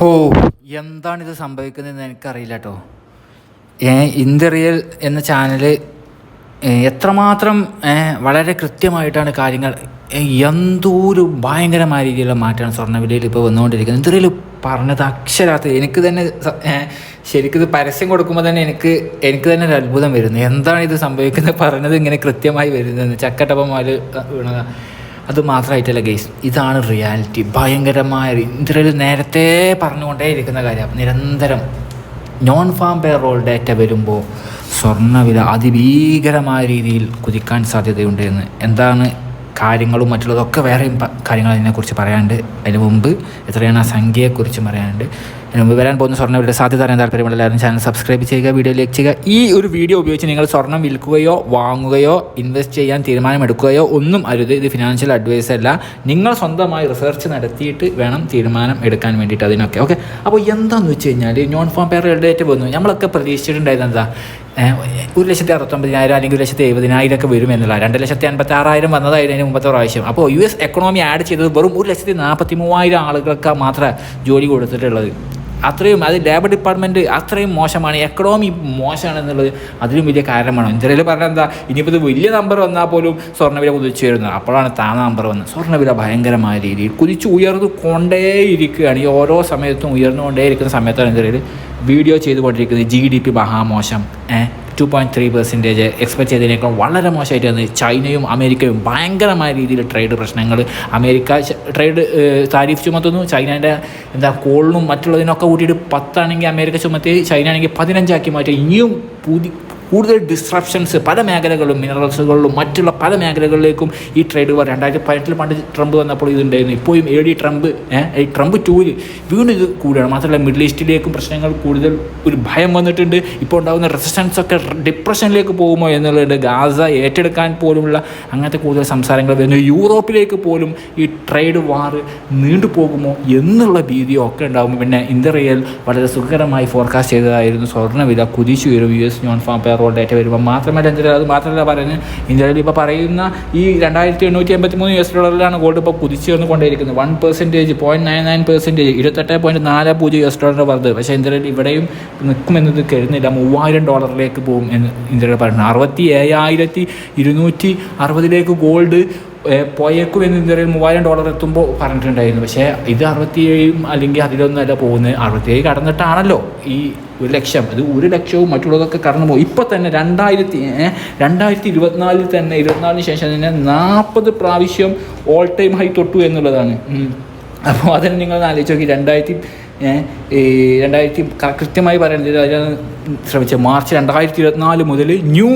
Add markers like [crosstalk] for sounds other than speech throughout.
ഓ എന്താണിത് സംഭവിക്കുന്നതെന്ന് എനിക്കറിയില്ല കേട്ടോ ഏ ഇന്ത്യറിയൽ എന്ന ചാനൽ എത്രമാത്രം വളരെ കൃത്യമായിട്ടാണ് കാര്യങ്ങൾ ഏ, എന്തോ ഒരു ഭയങ്കരമായ രീതിയിലുള്ള മാറ്റമാണ് സ്വർണവിലയിൽ ഇപ്പോൾ വന്നുകൊണ്ടിരിക്കുന്നത്. ഇന്ത്യറിയൽ പറഞ്ഞത് അക്ഷരാർത്ഥ എനിക്ക് തന്നെ ശരിക്കും ഇത് പരസ്യം കൊടുക്കുമ്പോൾ തന്നെ എനിക്ക് എനിക്ക് തന്നെ ഒരു അത്ഭുതം വരുന്നു. എന്താണ് ഇത് സംഭവിക്കുന്നത്? പറഞ്ഞത് ഇങ്ങനെ കൃത്യമായി വരുന്നതെന്ന്. ചക്കട്ടപ്പം മുതൽ വീണതാണ് അത് മാത്രമായിട്ടല്ല ഗെയ്സ് ഇതാണ് റിയാലിറ്റി. ഭയങ്കരമായ ഇന്ത്യയിൽ നേരത്തെ പറഞ്ഞുകൊണ്ടേ ഇരിക്കുന്ന കാര്യം നിരന്തരം നോൺ ഫാം പേറോൾ ഡേറ്റ വരുമ്പോൾ സ്വർണവില അതിഭീകരമായ രീതിയിൽ കുതിക്കാൻ സാധ്യതയുണ്ട് എന്ന് എന്താണ് കാര്യങ്ങളും മറ്റുള്ളതൊക്കെ വേറെയും കാര്യങ്ങൾ അതിനെക്കുറിച്ച് പറയാനുണ്ട്. അതിന് മുമ്പ് എത്രയാണ് ആ സംഖ്യയെക്കുറിച്ചും പറയാനുണ്ട്. മുമ്പ് വരാൻ പോകുന്ന സ്വർണവില സാധ്യത അറിയാൻ താല്പര്യമുള്ള എല്ലാവരും ചാനൽ സബ്സ്ക്രൈബ് ചെയ്യുക വീഡിയോ ലൈക്ക് ചെയ്യുക. ഈ ഒരു വീഡിയോ ഉപയോഗിച്ച് നിങ്ങൾ സ്വർണം വിൽക്കുകയോ വാങ്ങുകയോ ഇൻവെസ്റ്റ് ചെയ്യാൻ തീരുമാനമെടുക്കുകയോ ഒന്നും അരുത്. ഇത് ഫിനാൻഷ്യൽ അഡ്വൈസ് അല്ല. നിങ്ങൾ സ്വന്തമായി റിസർച്ച് നടത്തിയിട്ട് വേണം തീരുമാനം എടുക്കാൻ വേണ്ടിയിട്ട് അതിനൊക്കെ. ഓക്കെ അപ്പോൾ എന്താണെന്ന് വെച്ച് കഴിഞ്ഞാൽ നോൺ ഫോം പേർ എഴുതേറ്റ് വന്നു. നമ്മളൊക്കെ പ്രതീക്ഷിച്ചിട്ടുണ്ടായിരുന്നത് എന്താ? ഒരു ലക്ഷത്തി അറുപത്തൊമ്പതിനായിരം അല്ലെങ്കിൽ ഒരു ലക്ഷത്തി എഴുപതിനായിരം ഒക്കെ വരും എന്നുള്ള. രണ്ട് ലക്ഷത്തി അൻപത്തി ആറായിരം വന്നതായിരുന്നു അതിന് മുമ്പത്തെ പ്രാവശ്യം. അപ്പോൾ യു എസ് എക്കണോമി ആഡ് ചെയ്തത് വെറും ഒരു ലക്ഷത്തി നാൽപ്പത്തി മൂവായിരം ആളുകൾക്ക് മാത്രമേ ജോലി കൊടുത്തിട്ടുള്ളത്. അത്രയും അത് ലേബർ ഡിപ്പാർട്ട്മെന്റ് അത്രയും മോശമാണ്. എക്കണോമി മോശമാണെന്നുള്ളത് അതിലും വലിയ കാരണമാണ്. ഇന്ത്യയിൽ പറഞ്ഞാൽ എന്താ ഇനിയിപ്പോൾ ഇത് വലിയ നമ്പർ വന്നാൽ പോലും സ്വർണവില കുതിച്ചു വരുന്നത് അപ്പോഴാണ് താ നമ്പർ വന്നത്. സ്വർണവില ഭയങ്കരമായ രീതിയിൽ കുതിച്ച് ഉയർന്നു കൊണ്ടേയിരിക്കുകയാണ്. ഈ ഓരോ സമയത്തും ഉയർന്നുകൊണ്ടേയിരിക്കുന്ന സമയത്താണ് ഇന്ത്യയിൽ വീഡിയോ ചെയ്തുകൊണ്ടിരിക്കുന്നത്. G D P മഹാമോശം. Two point three percentage expect ചെയ്തതിനേക്കാൾ വളരെ മോശമായിട്ട് വന്നത് ചൈനയും അമേരിക്കയും ഭയങ്കരമായ രീതിയിൽ ട്രേഡ് പ്രശ്നങ്ങൾ. അമേരിക്ക ട്രേഡ് താരിഫ് ചുമത്തുന്നു. ചൈനേന്റെ എന്താ കോളിനും മറ്റുള്ളതിനൊക്കെ കൂട്ടിയിട്ട് പത്താണെങ്കിൽ അമേരിക്ക ചുമത്തി. ചൈന ആണെങ്കിൽ പതിനഞ്ചാക്കി മാറ്റി. ഇനിയും പുതി കൂടുതൽ ഡിസ്ട്രപ്ഷൻസ് പല മേഖലകളിലും മിനറൽസുകളിലും മറ്റുള്ള പല മേഖലകളിലേക്കും ഈ ട്രേഡ് വാർ രണ്ടായിരത്തി പതിനെട്ടിൽ പണ്ട് ട്രംപ് വന്നപ്പോൾ ഇതുണ്ടായിരുന്നു. ഇപ്പോഴും എ ഡി ട്രംപ് ഈ ട്രംപ് ടൂൽ വീണ്ടും ഇത് കൂടുകയാണ് മാത്രമല്ല മിഡിൽ ഈസ്റ്റിലേക്കും പ്രശ്നങ്ങൾ കൂടുതൽ ഒരു ഭയം വന്നിട്ടുണ്ട്. ഇപ്പോൾ ഉണ്ടാകുന്ന റെസിസ്റ്റൻസ് ഒക്കെ ഡിപ്രഷനിലേക്ക് പോകുമോ എന്നുള്ളത് ഗാസ ഏറ്റെടുക്കാൻ പോലുമുള്ള അങ്ങനത്തെ കൂടുതൽ സംസാരങ്ങൾ വരുന്നു. യൂറോപ്പിലേക്ക് പോലും ഈ ട്രേഡ് വാർ നീണ്ടുപോകുമോ എന്നുള്ള ഭീതിയോ ഒക്കെ ഉണ്ടാകും. പിന്നെ ഇന്ത്യറിയൽ വളരെ സുഖകരമായി ഫോർകാസ്റ്റ് ചെയ്തതായിരുന്നു. സ്വർണവില കുതിച്ചു വരും U S non farm payroll data വരുമ്പോൾ മാത്രമല്ല എന്തായാലും അത് മാത്രമല്ല പറയുന്നത് ഇന്ത്യയിൽ ഇപ്പോൾ പറയുന്ന ഈ രണ്ടായിരത്തി എണ്ണൂറ്റി എൺപത്തി മൂന്ന് യു എസ് ഡോളറിലാണ് ഗോൾഡ് ഇപ്പോൾ കുതിച്ചു വന്നുകൊണ്ടേയിരിക്കുന്നത്. One percentage point nine nine percentage ഇരുപത്തെട്ട് പോയിന്റ് നാല് പൂജ്യം യു എസ് ഡോളർ വർദ്ധ പക്ഷേ ഇന്ത്യയിൽ ഇവിടെയും നിൽക്കുമെന്നത് കരുതുന്നില്ല മൂവായിരം ഡോളറിലേക്ക് പോകും എന്ന് ഇന്ത്യയിൽ പറയുന്നത്. അറുപത്തി ഏഴായിരത്തി ഇരുന്നൂറ്റി അറുപതിലേക്ക് ഗോൾഡ് പോയേക്കും എന്ന് ഇന്ത്യയിൽ മൂവായിരം ഡോളർ എത്തുമ്പോൾ പറഞ്ഞിട്ടുണ്ടായിരുന്നു. പക്ഷേ ഇത് അറുപത്തിയേഴും അല്ലെങ്കിൽ അതിലൊന്നും അല്ല പോകുന്നത്. അറുപത്തിയേഴ് കടന്നിട്ടാണല്ലോ ഈ ഒരു ലക്ഷം. അത് ഒരു ലക്ഷവും മറ്റുള്ളതൊക്കെ കടന്നു പോകും ഇപ്പോൾ തന്നെ രണ്ടായിരത്തി രണ്ടായിരത്തി ഇരുപത്തിനാലിൽ തന്നെ ഇരുപത്തിനാലിന് ശേഷം തന്നെ നാൽപ്പത് പ്രാവശ്യം ഓൾ ടൈം ഹൈ തൊട്ടു എന്നുള്ളതാണ്. അപ്പോൾ അതിന് നിങ്ങൾ ആലോചിച്ച് നോക്കി. രണ്ടായിരത്തി ഈ രണ്ടായിരത്തി കൃത്യമായി പറയുന്നത് ശ്രമിച്ചത്. മാർച്ച് രണ്ടായിരത്തി ഇരുപത്തിനാല് മുതൽ ന്യൂ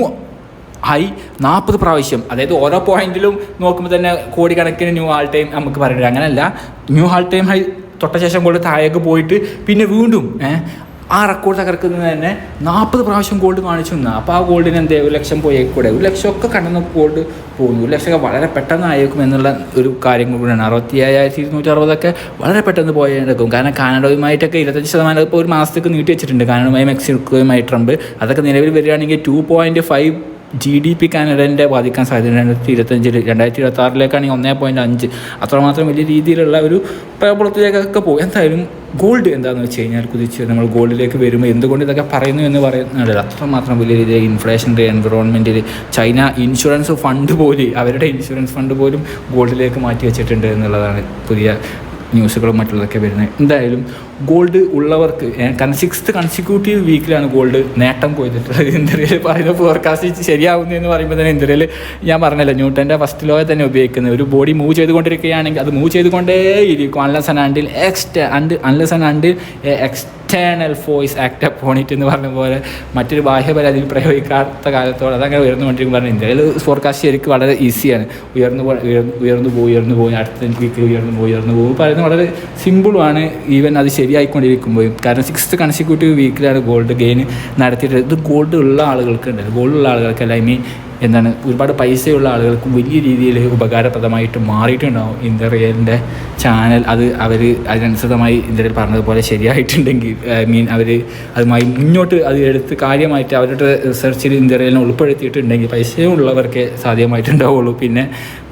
ഹൈ നാൽപ്പത് പ്രാവശ്യം. അതായത് ഓരോ പോയിന്റിലും നോക്കുമ്പോൾ തന്നെ കോടിക്കണക്കിന് ന്യൂ ആൾ ടൈം നമുക്ക് പറയുന്നത്. അങ്ങനെയല്ല ന്യൂ ആൾ ടൈം ഹൈ തൊട്ട ശേഷം കൊണ്ട് താഴേക്ക് പോയിട്ട് പിന്നെ വീണ്ടും ആ റെക്കോർഡ് തകർക്കുന്നത് തന്നെ നാൽപ്പത് പ്രാവശ്യം ഗോൾഡ് കാണിച്ചു നിന്ന് അപ്പോൾ ആ ഗോൾഡിന് എന്തേ? ഒരു ലക്ഷം പോയേക്കൂടെ ഒരു ലക്ഷമൊക്കെ കടന്ന് ഗോൾഡ് പോകുന്നു. ഒരു ലക്ഷമൊക്കെ വളരെ പെട്ടെന്ന് ആയേക്കും എന്നുള്ള ഒരു കാര്യം കൂടിയാണ്. അറുപത്തി അയ്യായിരത്തി ഇരുന്നൂറ്റി അറുപതൊക്കെ വളരെ പെട്ടെന്ന് പോയേക്കും. കാരണം കാനഡയുമായിട്ടൊക്കെ ഇരുപത്തഞ്ച് ശതമാനം ഇപ്പോൾ ഒരു മാസത്തേക്ക് നീട്ടി വെച്ചിട്ടുണ്ട്. കാനഡയുമായി മെക്സിക്കോയുമായി ട്രംപ്. അതൊക്കെ നിലവിൽ വരികയാണെങ്കിൽ two point five G D P കാനഡന്റെ ബാധിക്കാൻ സാധ്യത രണ്ടായിരത്തി ഇരുപത്തഞ്ചിൽ രണ്ടായിരത്തി ഇരുപത്തി ആറിലേക്കാണെങ്കിൽ ഒന്നേ പോയിന്റ് അഞ്ച്. അത്രമാത്രം വലിയ രീതിയിലുള്ള ഒരു പ്രബലത്തിലേക്കൊക്കെ പോകും. എന്തായാലും ഗോൾഡ് എന്താണെന്ന് വെച്ച് കഴിഞ്ഞാൽ കുതിച്ച് നമ്മൾ ഗോൾഡിലേക്ക് വരുമ്പോൾ എന്തുകൊണ്ട് ഇതൊക്കെ പറയുന്നു എന്ന് പറയുന്നത് അത്രമാത്രം വലിയ രീതിയിൽ ഇൻഫ്ലേഷന്റെ എൻവിറോൺമെന്റിൽ ചൈന ഇൻഷുറൻസ് ഫണ്ട് പോലും അവരുടെ ഇൻഷുറൻസ് ഫണ്ട് പോലും ഗോൾഡിലേക്ക് മാറ്റി വെച്ചിട്ടുണ്ട് എന്നുള്ളതാണ് പുതിയ ന്യൂസുകളും മറ്റുള്ളതൊക്കെ വരുന്നത്. എന്തായാലും ഗോൾഡ് ഉള്ളവർക്ക് കാരണം സിക്സ്ത് കൺസിക്യൂട്ടീവ് വീക്കിലാണ് ഗോൾഡ് നേട്ടം കൊയ്തിട്ടുള്ളത്. [laughs] ഇന്ത്യയിൽ പറയുന്ന ഫോർകാസ്റ്റ് ശരിയാവുന്നതെന്ന് പറയുമ്പോൾ തന്നെ ഇന്ത്യയിൽ ഞാൻ പറഞ്ഞല്ലോ ന്യൂട്ടന്റെ ഫസ്റ്റ് ലോയെ തന്നെ ഉപയോഗിക്കുന്നത്. ഒരു ബോഡി മൂവ് ചെയ്തുകൊണ്ടിരിക്കുകയാണെങ്കിൽ അത് മൂവ് ചെയ്തുകൊണ്ടേ ഇരിക്കും അൺലസ് ആൻഡ് അണ്ടിൽ എക്സ്റ്റ് അണ്ട് unless and until external force act upon it എന്ന് പറഞ്ഞ പോലെ മറ്റൊരു ബാഹ്യബല അതിൽ പ്രയോഗിക്കാത്ത കാലത്തോടെ അതങ്ങനെ ഉയർന്നുകൊണ്ടിരിക്കും പറഞ്ഞു ഇന്ത്യയിൽ ഫോർകാസ്റ്റ് ശരിക്കും വളരെ ഈസിയാണ് ഉയർന്നു ഉയർന്നു പോയി ഉയർന്നു പോയി അടുത്ത വീക്കിൽ ഉയർന്നു പോയി ഉയർന്നു പോകും പറയുന്നത് വളരെ സിമ്പിളുമാണ് ഈവൻ അത് ശരിയായിക്കൊണ്ടിരിക്കുമ്പോഴും. കാരണം സിക്സ്ത് കൺസിക്യൂട്ടീവ് വീക്കിലാണ് ഗോൾഡ് ഗെയിൻ നടത്തിയിട്ട് ഇത് ഗോൾഡ് ഉള്ള ആളുകൾക്ക് ഉണ്ട് ഗോൾഡ് ഉള്ള ആളുകൾക്കല്ല ഐ മീൻ എന്താണ് ഒരുപാട് പൈസയുള്ള ആളുകൾക്കും വലിയ രീതിയിൽ ഉപകാരപ്രദമായിട്ട് മാറിയിട്ടുണ്ടാവും. ഇന്ത്യ റിയലിന്റെ ചാനൽ അത് അവർ അതിനനുസൃതമായി ഇന്ത്യയിൽ പറഞ്ഞതുപോലെ ശരിയായിട്ടുണ്ടെങ്കിൽ ഐ മീൻ അവർ അതുമായി മുന്നോട്ട് അത് എടുത്ത് കാര്യമായിട്ട് അവരുടെ റിസർച്ചിൽ ഇന്ത്യറിയലിനെ ഉൾപ്പെടുത്തിയിട്ടുണ്ടെങ്കിൽ പൈസയും ഉള്ളവർക്കേ സാധ്യമായിട്ടുണ്ടാവുള്ളൂ. പിന്നെ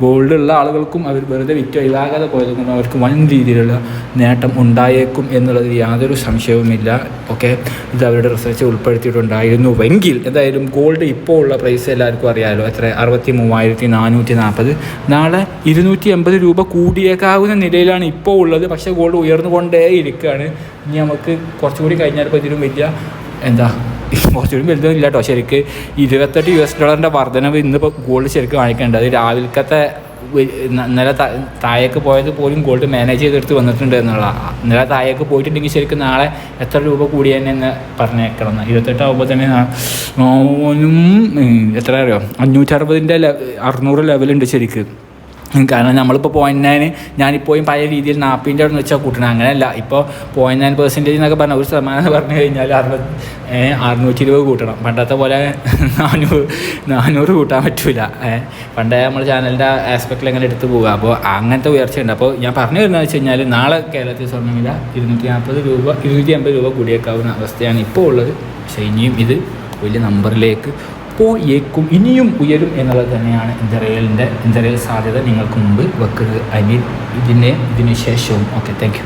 ഗോൾഡ് ഉള്ള ആളുകൾക്കും അവർ വെറുതെ വിറ്റ് ഒഴിവാകാതെ പോയത് കൊണ്ട് അവർക്ക് വൻ രീതിയിലുള്ള നേട്ടം ഉണ്ടായേക്കും എന്നുള്ളത് യാതൊരു സംശയവുമില്ല. ഓക്കെ ഇത് അവരുടെ റിസർച്ച് ഉൾപ്പെടുത്തിയിട്ടുണ്ടായിരുന്നുവെങ്കിൽ എന്തായാലും ഗോൾഡ് ഇപ്പോൾ ഉള്ള പ്രൈസ് എല്ലാവർക്കും അറിയാമല്ലോ എത്ര? അറുപത്തി മൂവായിരത്തി നാനൂറ്റി നാൽപ്പത് നാളെ ഇരുന്നൂറ്റി എൺപത് രൂപ കൂടിയേക്കാവുന്ന നിലയിലാണ് ഇപ്പോൾ ഉള്ളത്. പക്ഷേ ഗോൾഡ് ഉയർന്നു ഉയർന്നുകൊണ്ടേ ഇരിക്കുകയാണ്. ഇനി നമുക്ക് കുറച്ചുകൂടി കഴിഞ്ഞാൽ ഇപ്പോൾ ഇതിലും വലിയ എന്താ കുറച്ചുകൂടി വലുതൊന്നും ഇല്ല കേട്ടോ. ശരിക്ക് ഇരുപത്തെട്ട് യു എസ് ഡോളറിന്റെ വർധനവ് ഇന്നിപ്പോൾ ഗോൾഡ് ശരിക്കും കാണിക്കേണ്ടത് രാവിലത്തെ വെ- ന- ഇന്നലെ താ- താഴേക്ക് പോയത് പോലും ഗോൾഡ് മാനേജ് ചെയ്തെടുത്ത് വന്നിട്ടുണ്ട് എന്നുള്ള നില താഴേക്ക് പോയിട്ടുണ്ടെങ്കിൽ ശരിക്കും നാളെ എത്ര രൂപ കൂടി തന്നെ എന്ന് പറഞ്ഞേക്കണം. ഇരുപത്തെട്ടാകുമ്പോൾ തന്നെ നോനും എത്ര അറിയോ അഞ്ഞൂറ്ററുപതിന്റെ അറുന്നൂറ് ലെവലുണ്ട് ശരിക്ക് കാരണം നമ്മളിപ്പോൾ പോയിന്റ് നയൻ ഞാനിപ്പോഴും പഴയ രീതിയിൽ നാൽപ്പതിന്റെ അവിടെ വെച്ചാൽ കൂട്ടണം. അങ്ങനെയല്ല. ഇപ്പോൾ പോയിന്റ് നയൻ പെർസെന്റേജ് എന്നൊക്കെ പറഞ്ഞാൽ ഒരു ശതമാനം പറഞ്ഞു കഴിഞ്ഞാൽ അറുപത് അറുന്നൂറ്റി ഇരുപത് കൂട്ടണം. പണ്ടത്തെ പോലെ [laughs] നാനൂറ് നാനൂറ് കൂട്ടാൻ പറ്റില്ല പണ്ടേ നമ്മൾ ചാനലിന്റെ ആസ്പെക്റ്റിൽ എങ്ങനെ എടുത്ത് പോകുക അപ്പോൾ അങ്ങനത്തെ ഉയർച്ചയുണ്ട് അപ്പോൾ ഞാൻ പറഞ്ഞു വരുന്നത് വെച്ച് കഴിഞ്ഞാൽ നാളെ കേരളത്തിൽ സ്വർണവില ഇരുന്നൂറ്റി നാൽപ്പത് രൂപ ഇരുന്നൂറ്റി അമ്പത് രൂപ കൂടിയേക്കാവുന്ന അവസ്ഥയാണ് ഇപ്പോൾ ഉള്ളത്. പക്ഷേ ഇനിയും ഇത് വലിയ നമ്പറിലേക്ക് പോയേക്കും ഇനിയും ഉയരും എന്നുള്ളത് തന്നെയാണ് ഇന്ത്യറയലിന്റെ ഇന്ത്യറയൽ സാധ്യത നിങ്ങൾക്ക് മുമ്പ് വെക്കുന്നത്. ഐ മീൻ ഇതിനെ ഇതിന് ശേഷവും. Okay thank